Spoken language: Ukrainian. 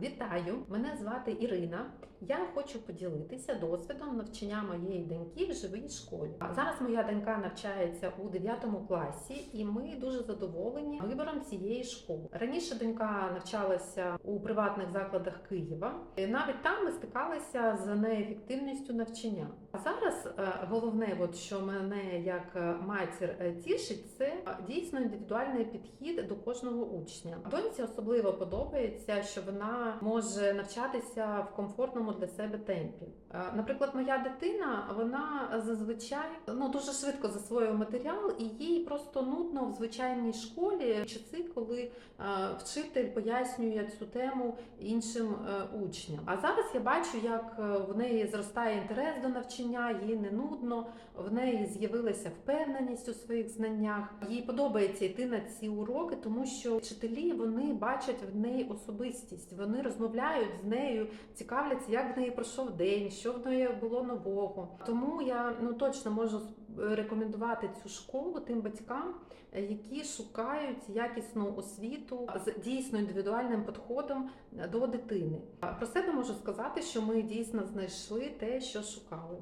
Вітаю! Мене звати Ірина. Я хочу поділитися досвідом навчання моєї доньки в живій школі. Зараз моя донька навчається у 9 класі, і ми дуже задоволені вибором цієї школи. Раніше донька навчалася у приватних закладах Києва. І Навіть там ми стикалися з неефективністю навчання. А зараз е, головне, от що мене як е, матір е, тішить, це дійсно індивідуальний підхід до кожного учня. Доньці особливо подобається, що вона може навчатися в комфортному для себе темпі. Е, Наприклад, моя дитина вона зазвичай ну дуже швидко засвоює матеріал, і їй просто нудно в звичайній школі часи, коли е, вчитель пояснює цю тему іншим е, учням. А зараз я бачу, як в неї зростає інтерес до навчання, їй не нудно, в неї з'явилася впевненість у своїх знаннях. Їй подобається йти на ці уроки, тому що вчителі вони бачать в неї особистість, вони розмовляють з нею, цікавляться, як в неї пройшов день, що в неї було нового. Тому я ну точно можу рекомендувати цю школу тим батькам, е, які шукають якісну освіту з дійсно індивідуальним підходом до дитини. Про себе можу сказати, що ми дійсно знайшли те, що шукали.